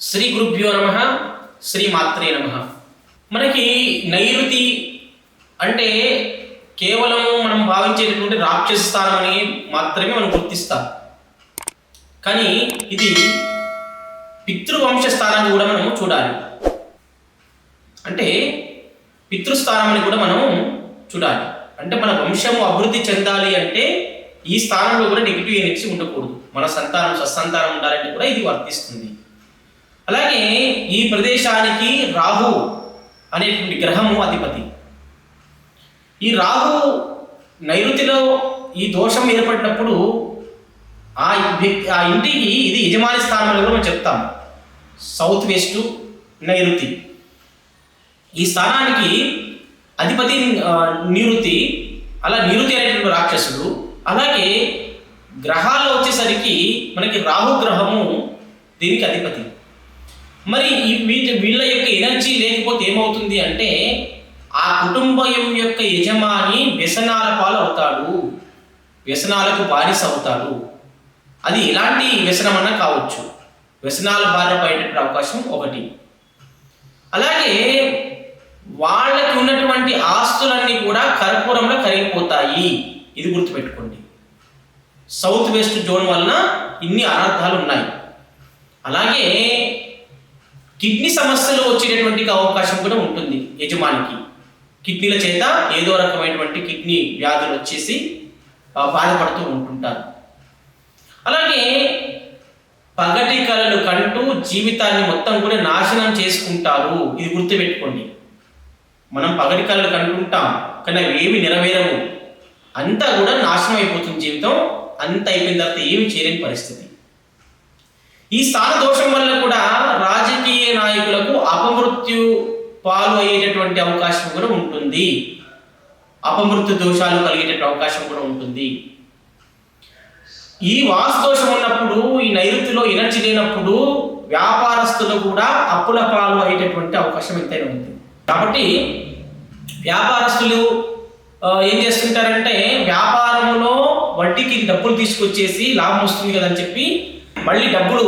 శ్రీ గురుభ్యో నమ శ్రీ మాత్రే నమ. మనకి నైరుతి అంటే కేవలం మనం భావించేటటువంటి రాక్షస స్థానం అని మాత్రమే మనం గుర్తిస్తాం. కానీ ఇది పితృవంశ స్థానాన్ని కూడా మనం చూడాలి. అంటే పితృస్థానాన్ని కూడా మనం చూడాలి. అంటే మన వంశము అభివృద్ధి చెందాలి అంటే ఈ స్థానంలో కూడా నెగిటివ్ ఎనర్జీ ఉండకూడదు. మన సంతానం సత్సంతానం ఉండాలంటే కూడా ఇది వర్తిస్తుంది. అలాగే ఈ ప్రదేశానికి రాహు అనేటువంటి గ్రహము అధిపతి. ఈ రాహు నైరుతిలో ఈ దోషం ఏర్పడినప్పుడు ఆ వ్యక్తి ఆ ఇంటికి ఇది యజమాని స్థానంలో కూడా మనం చెప్తాం. సౌత్ వెస్ట్ నైరుతి. ఈ స్థానానికి అధిపతి నివృత్తి నిరుతి అలా నిరుతి అనేటువంటి రాక్షసుడు అలాగే గ్రహాలు వచ్చేసరికి మనకి రాహు గ్రహము దీనికి అధిపతి. మరి వీటి వీళ్ళ యొక్క ఎనర్జీ లేకపోతే ఏమవుతుంది అంటే ఆ కుటుంబం యొక్క యజమాని వ్యసనాల పాలు అవుతాడు వ్యసనాలకు బానిస అవుతాడు. అది ఎలాంటి వ్యసనమన్నా కావచ్చు. వ్యసనాల బారిన పడేటటువంటి అవకాశం ఒకటి. అలాగే వాళ్ళకి ఉన్నటువంటి ఆస్తులన్నీ కూడా కర్పూరంలో కరిగిపోతాయి. ఇది గుర్తుపెట్టుకోండి. సౌత్ వెస్ట్ జోన్ వలన ఇన్ని అనర్థాలు ఉన్నాయి అలాగే కిడ్నీ సమస్యలు వచ్చేటటువంటి అవకాశం కూడా ఉంటుంది యజమానికి. కిడ్నీల చేత ఏదో రకమైనటువంటి కిడ్నీ వ్యాధులు వచ్చేసి బాధపడుతూ ఉంటుంటారు. అలాగే పగటి కళలు కంటూ జీవితాన్ని మొత్తం కూడా నాశనం చేసుకుంటారు. ఇది గుర్తుపెట్టుకోండి. మనం పగటి కళలు కంటుంటాం కానీ అవి ఏమి నెరవేరవు. అంతా కూడా నాశనం అయిపోతుంది జీవితం. అంత అయిపోయిన తర్వాత ఏమి చేయలేని పరిస్థితి. ఈ స్థాన దోషం వల్ల కూడా రాజకీయ నాయకులకు అపమృత్యు పాలు అయ్యేటటువంటి అవకాశం కూడా ఉంటుంది. అపమృత్యు దోషాలు కలిగేటటువంటి అవకాశం కూడా ఉంటుంది. ఈ వాసుదోషం ఉన్నప్పుడు ఈ నైరుతిలో ఎనర్జీ లేనప్పుడు వ్యాపారస్తులు కూడా అప్పుల పాలు అయ్యేటటువంటి అవకాశం ఎంతైనా ఉంది. కాబట్టి వ్యాపారస్తులు ఏం చేస్తుంటారంటే వ్యాపారంలో వడ్డీకి డబ్బులు తీసుకొచ్చేసి లాభం వస్తుంది కదా అని చెప్పి మళ్ళీ డబ్బులు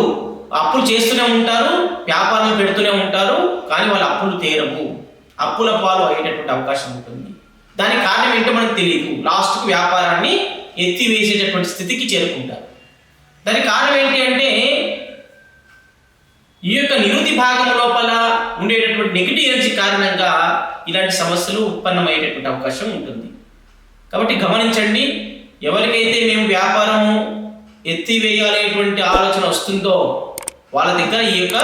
అప్పులు చేస్తూనే ఉంటారు వ్యాపారం పెడుతూనే ఉంటారు కానీ వాళ్ళ అప్పులు తీరవు. అప్పుల పాలు అయ్యేటటువంటి అవకాశం ఉంటుంది. దానికి కారణం ఏంటో మనకు తెలియదు లాస్ట్కు వ్యాపారాన్ని ఎత్తివేసేటటువంటి స్థితికి చేరుకుంటారు. దానికి కారణం ఏంటి అంటే ఈ యొక్క నిరుతి భాగం లోపల ఉండేటటువంటి నెగిటివ్ ఎనర్జీ కారణంగా ఇలాంటి సమస్యలు ఉత్పన్నమయ్యేటటువంటి అవకాశం ఉంటుంది. కాబట్టి గమనించండి ఎవరికైతే మేము వ్యాపారము ఎత్తివేయాలనేటువంటి ఆలోచన వస్తుందో వాళ్ళ దగ్గర ఈ యొక్క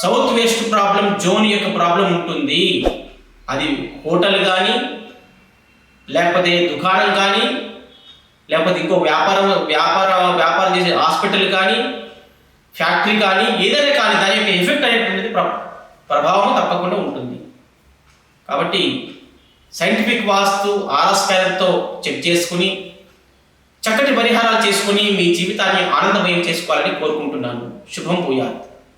సౌత్ వెస్ట్ ప్రాబ్లం జోన్ యొక్క ప్రాబ్లం ఉంటుంది. అది హోటల్ కానీ లేకపోతే దుకాణం కానీ లేకపోతే ఇంకో వ్యాపారం వ్యాపార వ్యాపారం చేసే హాస్పిటల్ కానీ ఫ్యాక్టరీ కానీ ఏదైనా కానీ దాని యొక్క ఎఫెక్ట్ అనేటువంటిది ప్ర ప్రభావం తప్పకుండా ఉంటుంది. కాబట్టి సైంటిఫిక్ వాస్తు ఆర్ఎస్ చెక్ చేసుకుని చక్కటి పరిహారాలు చేసుకుని మీ జీవితాన్ని ఆనందమయం చేసుకోవాలని కోరుకుంటున్నాను. శుభం పూయాత్